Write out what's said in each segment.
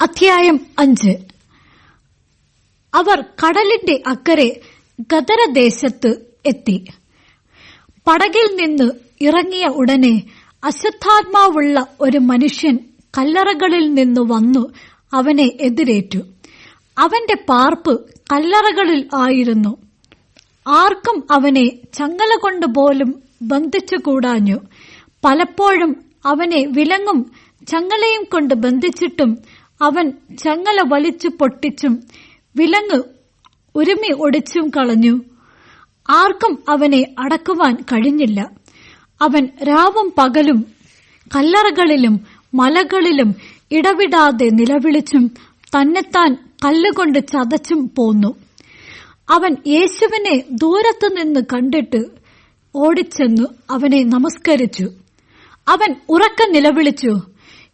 അധ്യായം അഞ്ച്. അവർ കടലിന്റെ അക്കരെ ഗദരദേശത്ത് എത്തി. പടകിൽ നിന്ന് ഇറങ്ങിയ ഉടനെ അശ്വത്ഥാത്മാവുള്ള ഒരു മനുഷ്യൻ കല്ലറകളിൽ നിന്ന് വന്നു അവനെ എതിരേറ്റു. അവന്റെ പാർപ്പ് കല്ലറകളിൽ ആയിരുന്നു. ആർക്കും അവനെ ചങ്ങല കൊണ്ട് പോലും ബന്ധിച്ചുകൂടാഞ്ഞു പലപ്പോഴും അവനെ വിലങ്ങും ചങ്ങലയും കൊണ്ട് ബന്ധിച്ചിട്ടും അവൻ ചങ്ങല വലിച്ചു പൊട്ടിച്ചും വിലങ്ങ് ഉരുമി ഒടിച്ചും കളഞ്ഞു. ആർക്കും അവനെ അടക്കുവാൻ കഴിഞ്ഞില്ല. അവൻ രാവും പകലും കല്ലറകളിലും മലകളിലും ഇടവിടാതെ നിലവിളിച്ചും തന്നെത്താൻ കല്ലുകൊണ്ട് ചതച്ചും പോന്നു. അവൻ യേശുവിനെ ദൂരത്തു നിന്ന് കണ്ടിട്ട് ഓടിച്ചെന്നു അവനെ നമസ്കരിച്ചു. അവൻ ഉറക്ക നിലവിളിച്ചു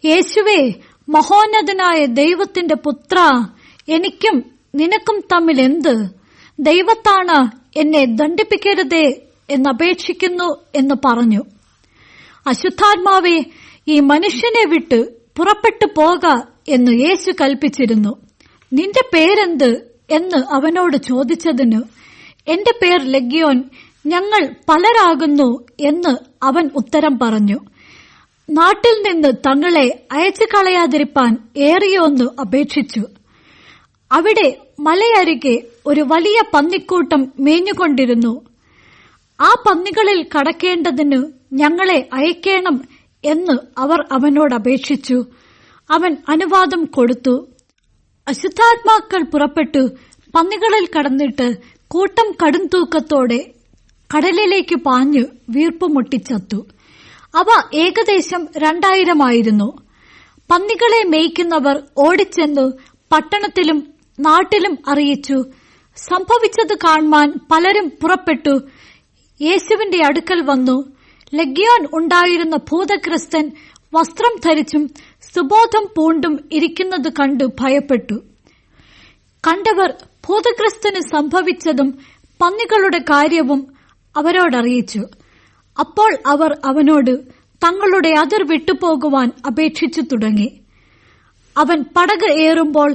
യേശുവേ മഹോന്നതനായ ദൈവത്തിന്റെ പുത്ര എനിക്കും നിനക്കും തമ്മിൽ എന്ത്? ദൈവത്താണ് എന്നെ ദണ്ഡിപ്പിക്കരുതേ എന്നപേക്ഷിക്കുന്നു എന്ന് പറഞ്ഞു. അശുദ്ധാത്മാവെ ഈ മനുഷ്യനെ വിട്ട് പുറപ്പെട്ടു പോക എന്ന് യേശു കൽപ്പിച്ചിരുന്നു. നിന്റെ പേരെന്ത് എന്ന് അവനോട് ചോദിച്ചതിന് എന്റെ പേർ ലഗ്യോൻ ഞങ്ങൾ പലരാകുന്നു എന്ന് അവൻ ഉത്തരം പറഞ്ഞു. നാട്ടിൽ നിന്ന് തങ്ങളെ അയച്ചു കളയാതിരിപ്പാൻ ഏറിയൊന്ന് അപേക്ഷിച്ചു. അവിടെ മലയരികെ ഒരു വലിയ പന്നിക്കൂട്ടം മേഞ്ഞുകൊണ്ടിരുന്നു. ആ പന്നികളിൽ കടക്കേണ്ടതിന് ഞങ്ങളെ അയക്കേണം എന്ന് അവർ അവനോട് അപേക്ഷിച്ചു. അവൻ അനുവാദം കൊടുത്തു. അശുദ്ധാത്മാക്കൾ പുറപ്പെട്ടു. പന്നികളിൽ കടന്നിട്ട് കൂട്ടം കടും തൂക്കത്തോടെ കടലിലേക്ക് പാഞ്ഞു വീർപ്പുമുട്ടിച്ചത്തു അവ ഏകദേശം രണ്ടായിരമായിരുന്നു. പന്നികളെ മേയ്ക്കുന്നവർ ഓടിച്ചെന്നു പട്ടണത്തിലും നാട്ടിലും അറിയിച്ചു. സംഭവിച്ചത് കാണുവാൻ പലരും പുറപ്പെട്ടു. യേശുവിന്റെ അടുക്കൽ വന്നു. ലഗ്യോൻ ഉണ്ടായിരുന്ന ഭൂതഗ്രസ്തൻ വസ്ത്രം ധരിച്ചും സുബോധം പൂണ്ടും ഇരിക്കുന്നത് കണ്ട് ഭയപ്പെട്ടു. കണ്ടവർ ഭൂതഗ്രസ്തന് സംഭവിച്ചതും പന്നികളുടെ കാര്യവും അവരോടറിയിച്ചു. അപ്പോൾ അവർ അവനോട് തങ്ങളുടെ അതിർ വിട്ടുപോകുവാൻ അപേക്ഷിച്ചു തുടങ്ങി. അവൻ പടക് ഏറുമ്പോൾ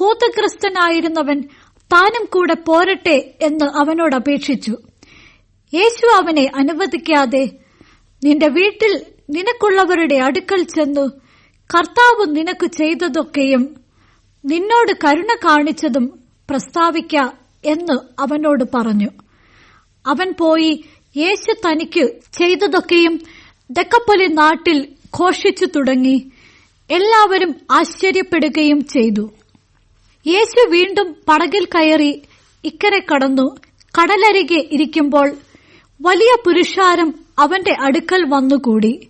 ഭൂതഗ്രസ്തനായിരുന്നവൻ താനും കൂടെ പോരട്ടെ എന്ന് അവനോട് അപേക്ഷിച്ചു. യേശു അവനെ അനുവദിക്കാതെ നിന്റെ വീട്ടിൽ നിനക്കുള്ളവരുടെ അടുക്കൽ ചെന്നു കർത്താവ് നിനക്ക് ചെയ്തതൊക്കെയും നിന്നോട് കരുണ കാണിച്ചതും പ്രസ്താവിക്ക എന്ന് അവനോട് പറഞ്ഞു. അവൻ പോയി യേശു തനിക്ക് ചെയ്തതൊക്കെയും ദക്കപ്പൊലി നാട്ടിൽ ഘോഷിച്ചു തുടങ്ങി. എല്ലാവരും ആശ്ചര്യപ്പെടുകയും ചെയ്തു. യേശു വീണ്ടും പടകിൽ കയറി ഇക്കരെ കടന്നു. കടലരികെ ഇരിക്കുമ്പോൾ വലിയ പുരുഷാരം അവന്റെ അടുക്കൽ വന്നുകൂടി.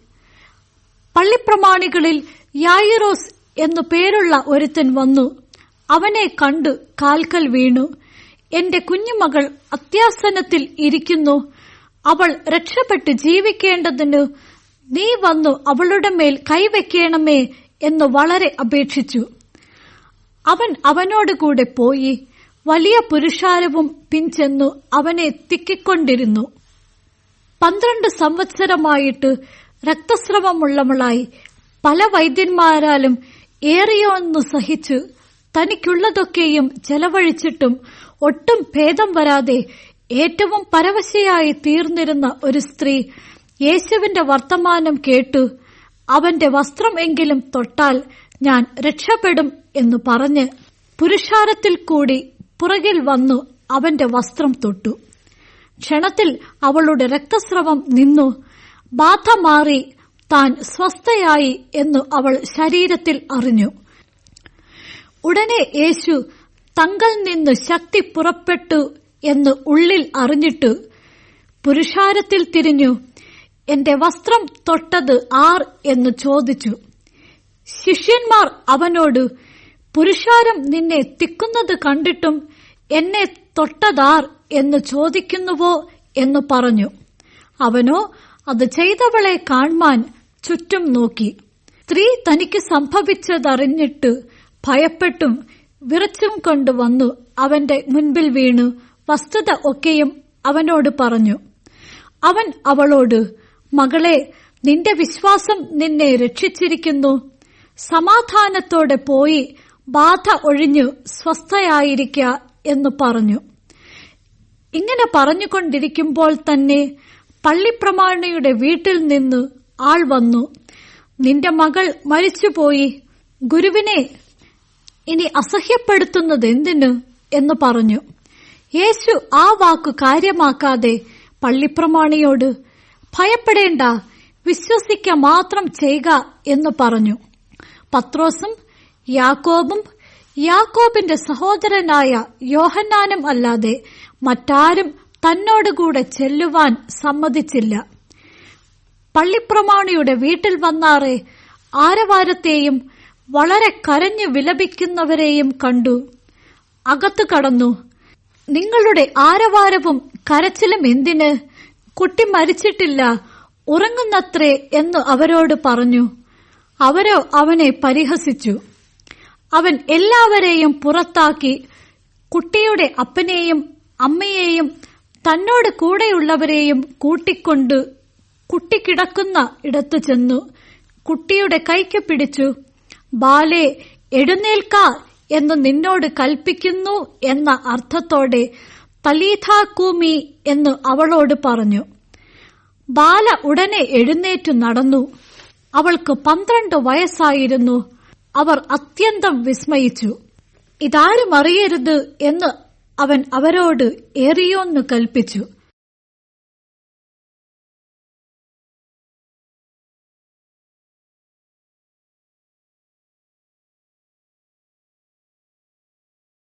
പള്ളിപ്രമാണികളിൽ യായിറോസ് എന്നു പേരുള്ള ഒരുത്തൻ വന്നു. അവനെ കണ്ടു കാൽക്കൽ വീണു. എന്റെ കുഞ്ഞുമകൾ അത്യാസനത്തിൽ ഇരിക്കുന്നു. അവൾ രക്ഷപ്പെട്ട് ജീവിക്കേണ്ടതിന് നീ വന്നു അവളുടെ മേൽ കൈവയ്ക്കണമേ എന്ന് വളരെ അപേക്ഷിച്ചു. അവൻ അവനോട് കൂടെ പോയി വലിയ പുരുഷാരവും പിൻചെന്നു അവനെ തിക്കിക്കൊണ്ടിരുന്നു. പന്ത്രണ്ട് സംവത്സരമായിട്ട് രക്തസ്രവമുള്ളവളായി പല വൈദ്യന്മാരാലും ഏറിയൊന്നു സഹിച്ചു തനിക്കുള്ളതൊക്കെയും ചെലവഴിച്ചിട്ടും ഒട്ടും ഭേദം വരാതെ ഏറ്റവും പരവശയായി തീർന്നിരുന്ന ഒരു സ്ത്രീ യേശുവിന്റെ വർത്തമാനം കേട്ടു അവന്റെ വസ്ത്രം എങ്കിലും തൊട്ടാൽ ഞാൻ രക്ഷപ്പെടും എന്ന് പറഞ്ഞ് പുരുഷാരത്തിൽ കൂടി പുറകിൽ വന്നു അവന്റെ വസ്ത്രം തൊട്ടു. ക്ഷണത്തിൽ അവളുടെ രക്തസ്രവം നിന്നു. ബാധ മാറി താൻ സ്വസ്ഥയായി എന്ന് അവൾ ശരീരത്തിൽ അറിഞ്ഞു. ഉടനെ യേശു തങ്കൽ നിന്ന് ശക്തി പുറപ്പെട്ടു എന്ന് ഉള്ളിൽ അറിഞ്ഞിട്ട് പുരുഷാരത്തിൽ തിരിഞ്ഞു. എന്റെ വസ്ത്രം തൊട്ടത് ആർ? എന്ന് ചോദിച്ചു. ശിഷ്യന്മാർ അവനോട് പുരുഷാരം നിന്നെ തിക്കുന്നത് കണ്ടിട്ടും എന്നെ തൊട്ടതാർ എന്ന് ചോദിക്കുന്നുവോ? എന്ന് പറഞ്ഞു. അവനോ അത് ചെയ്തവളെ കാൺമാൻ ചുറ്റും നോക്കി. സ്ത്രീ തനിക്ക് സംഭവിച്ചതറിഞ്ഞിട്ട് ഭയപ്പെട്ടും വിറച്ചും കൊണ്ടുവന്നു അവന്റെ മുൻപിൽ വീണു. വസ്തുത ഒക്കെയും അവനോട് പറഞ്ഞു. അവൻ അവളോട് മകളെ നിന്റെ വിശ്വാസം നിന്നെ രക്ഷിച്ചിരിക്കുന്നു. സമാധാനത്തോടെ പോയി ബാധ ഒഴിഞ്ഞു സ്വസ്ഥയായിരിക്ക എന്ന് പറഞ്ഞു. ഇങ്ങനെ പറഞ്ഞുകൊണ്ടിരിക്കുമ്പോൾ തന്നെ പള്ളിപ്രമാണിയുടെ വീട്ടിൽ നിന്ന് ആൾ വന്നു. നിന്റെ മകൾ മരിച്ചുപോയി. ഗുരുവിനെ ഇനി അസഹ്യപ്പെടുത്തുന്നത് എന്തിനു എന്ന് പറഞ്ഞു. യേശു ആ വാക്കു കാര്യമാക്കാതെ പള്ളിപ്രമാണിയോട് ഭയപ്പെടേണ്ട വിശ്വസിക്ക മാത്രം ചെയ്യുക എന്ന് പറഞ്ഞു. പത്രോസും യാക്കോബും യാക്കോബിന്റെ സഹോദരനായ യോഹന്നാനും അല്ലാതെ മറ്റാരും തന്നോടുകൂടെ ചെല്ലുവാൻ സമ്മതിച്ചില്ല. പള്ളിപ്രമാണിയുടെ വീട്ടിൽ വന്നാറെ ആരവാരത്തെയും വളരെ കരഞ്ഞു വിലപിക്കുന്നവരെയും കണ്ടു. അകത്തു കടന്നു. നിങ്ങളുടെ ആരവാരവും കരച്ചിലും എന്തിന്? കുട്ടി മരിച്ചിട്ടില്ല ഉറങ്ങുന്നത്രേ എന്ന് അവരോട് പറഞ്ഞു. അവരോ അവനെ പരിഹസിച്ചു. അവൻ എല്ലാവരെയും പുറത്താക്കി കുട്ടിയുടെ അപ്പനെയും അമ്മയെയും തന്നോട് കൂടെയുള്ളവരെയും കൂട്ടിക്കൊണ്ട് കുട്ടി കിടക്കുന്ന ഇടത്തു ചെന്നു. കുട്ടിയുടെ കൈക്ക് പിടിച്ചു. ബാലെ എഴുന്നേൽക്ക എന്ന് നിന്നോട് കൽപ്പിക്കുന്നു എന്ന അർത്ഥത്തോടെ തലീഥാക്കൂമി എന്ന് അവളോട് പറഞ്ഞു. ബാല ഉടനെ എഴുന്നേറ്റു നടന്നു. അവൾക്ക് പന്ത്രണ്ട് വയസ്സായിരുന്നു. അവർ അത്യന്തം വിസ്മയിച്ചു. ഇതാരും അറിയരുത് എന്ന് അവൻ അവരോട് ഏറിയോന്നു കൽപ്പിച്ചു.